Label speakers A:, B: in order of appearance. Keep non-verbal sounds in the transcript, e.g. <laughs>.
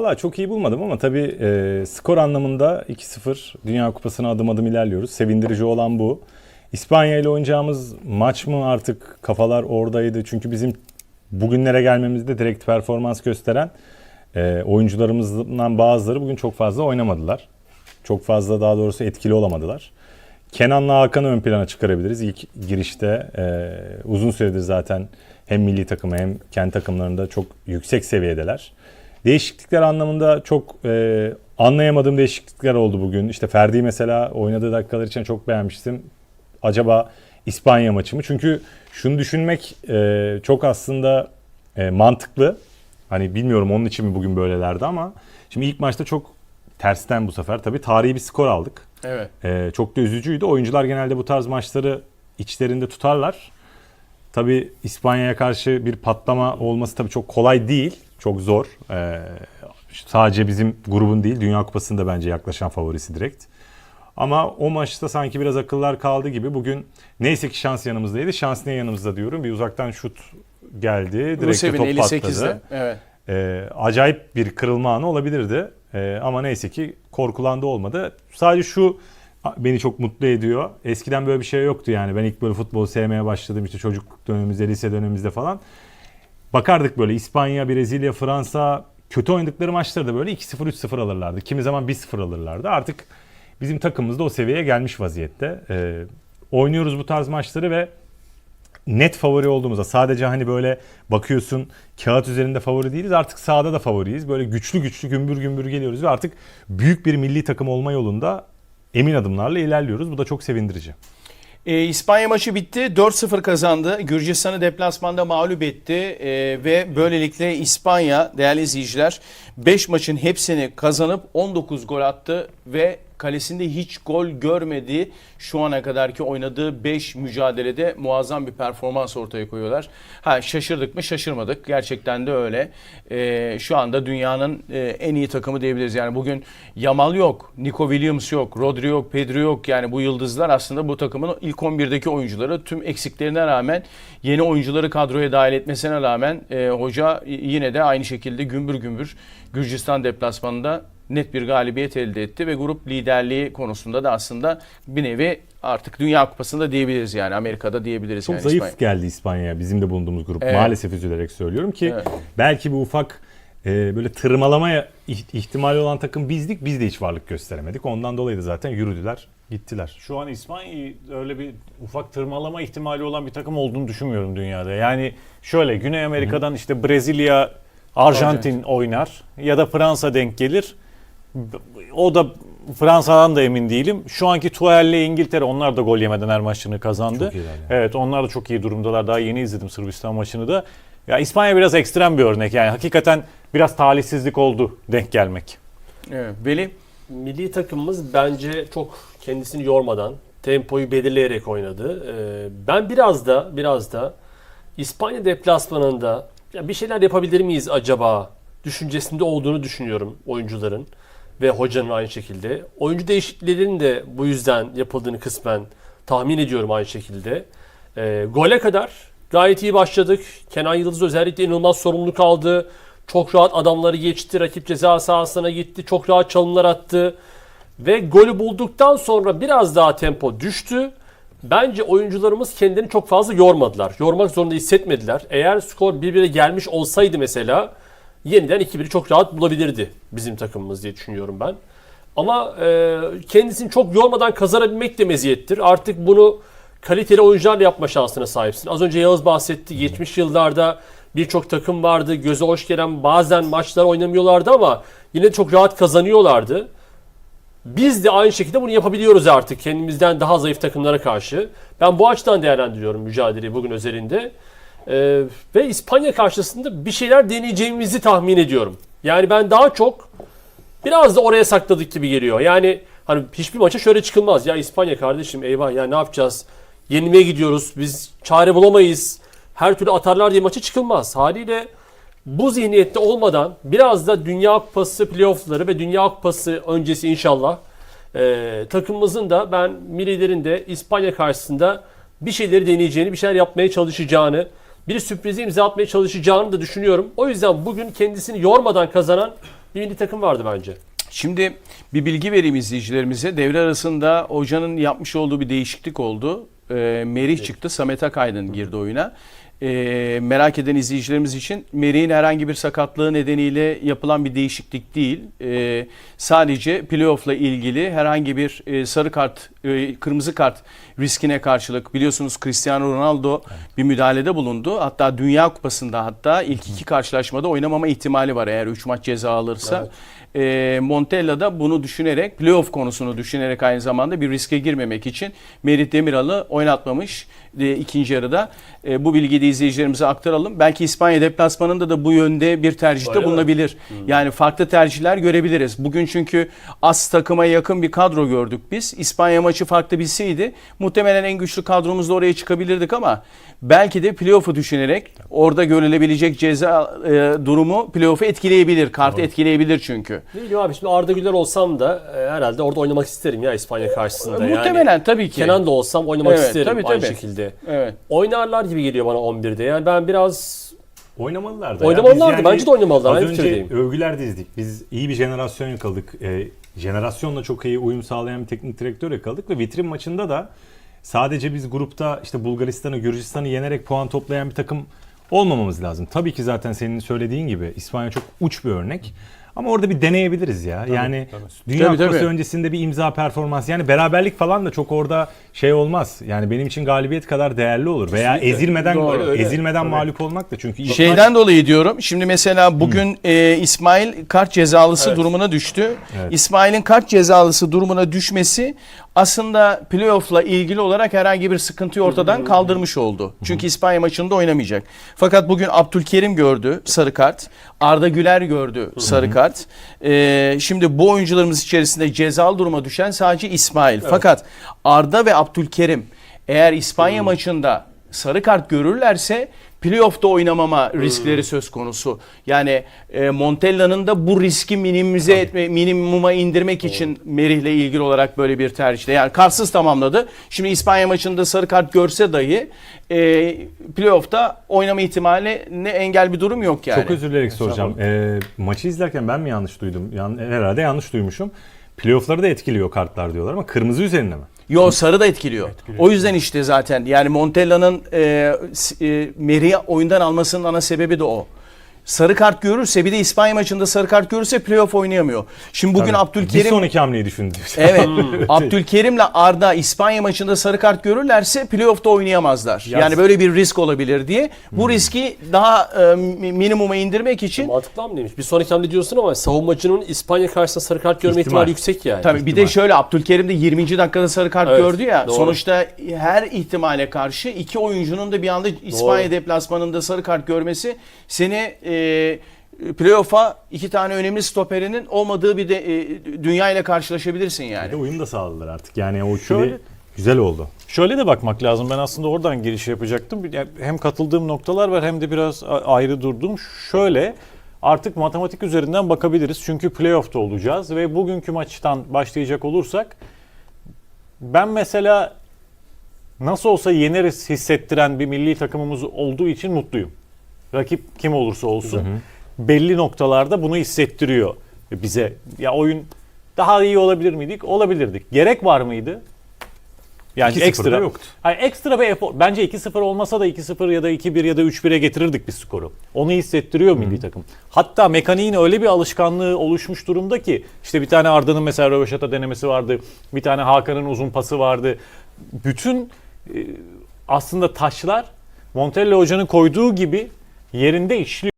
A: Valla çok iyi bulmadım ama tabii e, skor anlamında 2-0 Dünya Kupası'na adım adım ilerliyoruz. Sevindirici olan bu. İspanya ile oynayacağımız maç mı artık kafalar oradaydı. Çünkü bizim bugünlere gelmemizde direkt performans gösteren e, oyuncularımızdan bazıları bugün çok fazla oynamadılar. Çok fazla daha doğrusu etkili olamadılar. Kenan'la Hakan'ı ön plana çıkarabiliriz. İlk girişte e, uzun süredir zaten hem milli takımı hem kendi takımlarında çok yüksek seviyedeler. Değişiklikler anlamında çok e, anlayamadığım değişiklikler oldu bugün. İşte Ferdi mesela oynadığı dakikalar için çok beğenmiştim. Acaba İspanya maçı mı? Çünkü şunu düşünmek e, çok aslında e, mantıklı. Hani bilmiyorum onun için mi bugün böylelerdi ama şimdi ilk maçta çok tersten bu sefer tabii tarihi bir skor aldık.
B: Evet.
A: Ee, çok da üzücüydü. Oyuncular genelde bu tarz maçları içlerinde tutarlar. Tabii İspanya'ya karşı bir patlama olması tabii çok kolay değil. Çok zor. Ee, sadece bizim grubun değil, Dünya Kupası'nda bence yaklaşan favorisi direkt. Ama o maçta sanki biraz akıllar kaldı gibi. Bugün neyse ki şans yanımızdaydı. Şans ne yanımızda diyorum. Bir uzaktan şut geldi. Direkt
B: Rusev'in
A: top
B: 58'de.
A: patladı.
B: Evet.
A: Ee, acayip bir kırılma anı olabilirdi. Ee, ama neyse ki korkulandı olmadı. Sadece şu beni çok mutlu ediyor. Eskiden böyle bir şey yoktu yani. Ben ilk böyle futbolu sevmeye başladım işte çocuk dönemimizde, lise dönemimizde falan. Bakardık böyle İspanya, Brezilya, Fransa kötü oynadıkları maçları da böyle 2-0, 3-0 alırlardı. Kimi zaman 1-0 alırlardı. Artık bizim takımımız da o seviyeye gelmiş vaziyette. Ee, oynuyoruz bu tarz maçları ve net favori olduğumuzda sadece hani böyle bakıyorsun kağıt üzerinde favori değiliz artık sahada da favoriyiz. Böyle güçlü güçlü gümbür gümbür geliyoruz ve artık büyük bir milli takım olma yolunda emin adımlarla ilerliyoruz. Bu da çok sevindirici.
B: Ee, İspanya maçı bitti. 4-0 kazandı. Gürcistan'ı deplasmanda mağlup etti. Ee, ve böylelikle İspanya değerli izleyiciler 5 maçın hepsini kazanıp 19 gol attı ve kalesinde hiç gol görmediği şu ana kadarki oynadığı 5 mücadelede muazzam bir performans ortaya koyuyorlar. Ha şaşırdık mı? Şaşırmadık. Gerçekten de öyle. Ee, şu anda dünyanın e, en iyi takımı diyebiliriz. Yani bugün Yamal yok, Nico Williams yok, Rodri yok, Pedri yok. Yani bu yıldızlar aslında bu takımın ilk 11'deki oyuncuları. Tüm eksiklerine rağmen yeni oyuncuları kadroya dahil etmesine rağmen e, hoca yine de aynı şekilde gümbür gümbür Gürcistan deplasmanında net bir galibiyet elde etti ve grup liderliği konusunda da aslında bir nevi artık Dünya Kupası'nda diyebiliriz yani Amerika'da diyebiliriz.
A: Çok
B: yani
A: zayıf
B: İspanya.
A: geldi İspanya'ya bizim de bulunduğumuz grup.
B: Evet.
A: Maalesef üzülerek söylüyorum ki
B: Evet.
A: belki bu ufak e, böyle tırmalamaya iht- ihtimali olan takım bizdik. Biz de hiç varlık gösteremedik. Ondan dolayı da zaten yürüdüler, gittiler.
C: Şu an İspanya'yı öyle bir ufak tırmalama ihtimali olan bir takım olduğunu düşünmüyorum dünyada. Yani şöyle Güney Amerika'dan işte Brezilya, Arjantin
B: Arjantin.
C: oynar ya da Fransa denk gelir. O da Fransa'dan da emin değilim. Şu anki Tuel'le İngiltere onlar da gol yemeden her maçını kazandı.
A: Yani.
C: Evet onlar da çok iyi durumdalar. Daha yeni izledim Sırbistan maçını da. Ya İspanya biraz ekstrem bir örnek yani. Hakikaten biraz talihsizlik oldu denk gelmek.
B: Evet. Veli
D: Milli takımımız bence çok kendisini yormadan tempoyu belirleyerek oynadı. Ee, ben biraz da biraz da İspanya deplasmanında ya bir şeyler yapabilir miyiz acaba düşüncesinde olduğunu düşünüyorum oyuncuların ve hocanın aynı şekilde. Oyuncu değişikliklerinin de bu yüzden yapıldığını kısmen tahmin ediyorum aynı şekilde. Ee, gole kadar gayet iyi başladık. Kenan Yıldız özellikle inanılmaz sorumluluk aldı. Çok rahat adamları geçti. Rakip ceza sahasına gitti. Çok rahat çalımlar attı. Ve golü bulduktan sonra biraz daha tempo düştü. Bence oyuncularımız kendini çok fazla yormadılar. Yormak zorunda hissetmediler. Eğer skor birbirine gelmiş olsaydı mesela yeniden 2-1'i çok rahat bulabilirdi bizim takımımız diye düşünüyorum ben. Ama e, kendisini çok yormadan kazanabilmek de meziyettir. Artık bunu kaliteli oyuncularla yapma şansına sahipsin. Az önce Yağız bahsetti. Geçmiş yıllarda birçok takım vardı. Göze hoş gelen bazen maçlar oynamıyorlardı ama yine çok rahat kazanıyorlardı. Biz de aynı şekilde bunu yapabiliyoruz artık kendimizden daha zayıf takımlara karşı. Ben bu açıdan değerlendiriyorum mücadeleyi bugün özelinde. Ee, ve İspanya karşısında bir şeyler deneyeceğimizi tahmin ediyorum. Yani ben daha çok biraz da oraya sakladık gibi geliyor. Yani hani hiçbir maça şöyle çıkılmaz. Ya İspanya kardeşim eyvah ya ne yapacağız? Yenilmeye gidiyoruz. Biz çare bulamayız. Her türlü atarlar diye maça çıkılmaz. Haliyle bu zihniyette olmadan biraz da Dünya Kupası playoffları ve Dünya Kupası öncesi inşallah e, takımımızın da ben millilerin de İspanya karşısında bir şeyleri deneyeceğini, bir şeyler yapmaya çalışacağını, bir sürprize imza atmaya çalışacağını da düşünüyorum. O yüzden bugün kendisini yormadan kazanan bir milli takım vardı bence.
B: Şimdi bir bilgi vereyim izleyicilerimize. Devre arasında hocanın yapmış olduğu bir değişiklik oldu. Ee, Merih çıktı, Samet Akaydın girdi oyuna. Ee, merak eden izleyicilerimiz için Merih'in herhangi bir sakatlığı nedeniyle yapılan bir değişiklik değil. Ee, sadece playoff'la ilgili herhangi bir e, sarı kart, e, kırmızı kart riskine karşılık biliyorsunuz Cristiano Ronaldo bir müdahalede bulundu. Hatta Dünya Kupası'nda hatta ilk iki karşılaşmada oynamama ihtimali var eğer 3 maç ceza alırsa.
D: Evet.
B: E, Montella da bunu düşünerek, playoff konusunu düşünerek aynı zamanda bir riske girmemek için Merih Demiral'ı oynatmamış e, ikinci yarıda. E, bu bilgiyi de izleyicilerimize aktaralım. Belki İspanya deplasmanında da bu yönde bir tercihte
D: Öyle
B: bulunabilir. Yani farklı tercihler görebiliriz. Bugün çünkü az takıma yakın bir kadro gördük biz. İspanya maçı farklı bilseydi muhtemelen en güçlü kadromuzla oraya çıkabilirdik ama belki de playoff'u düşünerek orada görülebilecek ceza e, durumu playoff'u etkileyebilir. Kartı etkileyebilir çünkü.
D: Bileyim abi şimdi Arda Güler olsam da e, herhalde orada oynamak isterim ya İspanya karşısında. Yani
B: Muhtemelen tabii ki.
D: Kenan da olsam oynamak
B: Evet,
D: isterim
B: tabii,
D: aynı
B: tabii.
D: şekilde.
B: Evet.
D: Oynarlar gibi geliyor bana 11'de. Yani ben biraz
A: Oynamalılar da. ya.
D: Oynamalılardı.
A: Biz
D: Bence de oynamalılar.
A: Az
D: Aynı
A: önce
D: fikirdeyim.
A: övgüler dizdik. Biz iyi bir jenerasyon yakaladık. Ee, jenerasyonla çok iyi uyum sağlayan bir teknik direktör yakaladık ve vitrin maçında da sadece biz grupta işte Bulgaristan'ı, Gürcistan'ı yenerek puan toplayan bir takım olmamamız lazım. Tabii ki zaten senin söylediğin gibi İspanya çok uç bir örnek. Ama orada bir deneyebiliriz ya. yani Dünya
B: Tabii,
A: Kupası
B: tabii.
A: öncesinde bir imza performans. Yani beraberlik falan da çok orada şey olmaz. Yani benim için galibiyet kadar değerli olur. Veya
D: Kesinlikle.
A: ezilmeden
D: Doğru, öyle.
A: ezilmeden
D: Tabii.
A: mağlup olmak da çünkü
B: Şeyden dolayı diyorum. Şimdi mesela bugün e, İsmail kart cezalısı
D: Evet.
B: durumuna düştü.
A: Evet.
B: İsmail'in kart cezalısı durumuna düşmesi aslında playoff'la ilgili olarak herhangi bir sıkıntıyı ortadan kaldırmış oldu. Çünkü İspanya maçında oynamayacak. Fakat bugün Abdülkerim gördü sarı kart. Arda Güler gördü sarı kart. E, şimdi bu oyuncularımız içerisinde cezalı duruma düşen sadece İsmail. Fakat Arda ve Abdülkerim eğer İspanya maçında sarı kart görürlerse playoff'ta oynamama riskleri söz konusu. Yani e, Montella'nın da bu riski minimize etme, minimuma indirmek için Merih'le ilgili olarak böyle bir tercihte. Yani kartsız tamamladı. Şimdi İspanya maçında sarı kart görse dahi e, playoff'ta oynama ihtimali ne engel bir durum yok yani.
A: Çok özür dileyerek soracağım. Ee, maçı izlerken ben mi yanlış duydum? Yan, herhalde yanlış duymuşum. Playoff'ları da etkiliyor kartlar diyorlar ama kırmızı üzerine mi?
B: Yo sarı da etkiliyor. O yüzden işte zaten yani Montella'nın e, e, Merih'i oyundan almasının ana sebebi de o. Sarı kart görürse bir de İspanya maçında sarı kart görürse playoff oynayamıyor. Şimdi bugün
A: Tabii. Bir
B: Abdülkerim
A: sonraki hamleyi düşündü. <laughs>
B: Evet. Abdülkerim'le Arda İspanya maçında sarı kart görürlerse playoff'ta oynayamazlar.
A: Yaz.
B: Yani böyle bir risk olabilir diye. Bu riski daha e, mi- minimuma indirmek için
D: mantıklı hamleymiş. Bir sonraki hamle diyorsun ama savunmacının İspanya karşısında sarı kart görme
A: İhtimal.
D: ihtimali yüksek yani.
B: Tabii bir de
A: ihtimal.
B: şöyle Abdülkerim de 20. dakikada sarı kart
D: Evet,
B: gördü ya.
D: doğru.
B: Sonuçta her ihtimale karşı iki oyuncunun da bir anda İspanya
D: Doğru.
B: deplasmanında sarı kart görmesi seni e, playoff'a iki tane önemli stoperinin olmadığı bir de e, dünya ile karşılaşabilirsin
A: Bir de
B: yani.
A: uyum da sağladılar artık. Yani o ikili
C: Şöyle-
A: güzel oldu.
C: Şöyle de bakmak lazım. Ben aslında oradan giriş yapacaktım. Yani Hem katıldığım noktalar var hem de biraz a- ayrı durdum. Şöyle artık matematik üzerinden bakabiliriz. Çünkü playoff'ta olacağız ve bugünkü maçtan başlayacak olursak ben mesela nasıl olsa yeneriz hissettiren bir milli takımımız olduğu için mutluyum. Rakip kim olursa olsun belli noktalarda bunu hissettiriyor bize. Ya oyun daha iyi olabilir miydik? Olabilirdik. Gerek var mıydı? Yani
A: 2-0 da
C: ekstra
A: yoktu.
C: Hayır, ekstra bir efor. Bence 2-0 olmasa da 2-0 ya da 2-1 ya da 3-1'e getirirdik bir skoru. Onu hissettiriyor milli takım. Hatta mekaniğin öyle bir alışkanlığı oluşmuş durumda ki işte bir tane Arda'nın mesela röveşata denemesi vardı. Bir tane Hakan'ın uzun pası vardı. Bütün e, aslında taşlar Montella hocanın koyduğu gibi yerinde işliyor.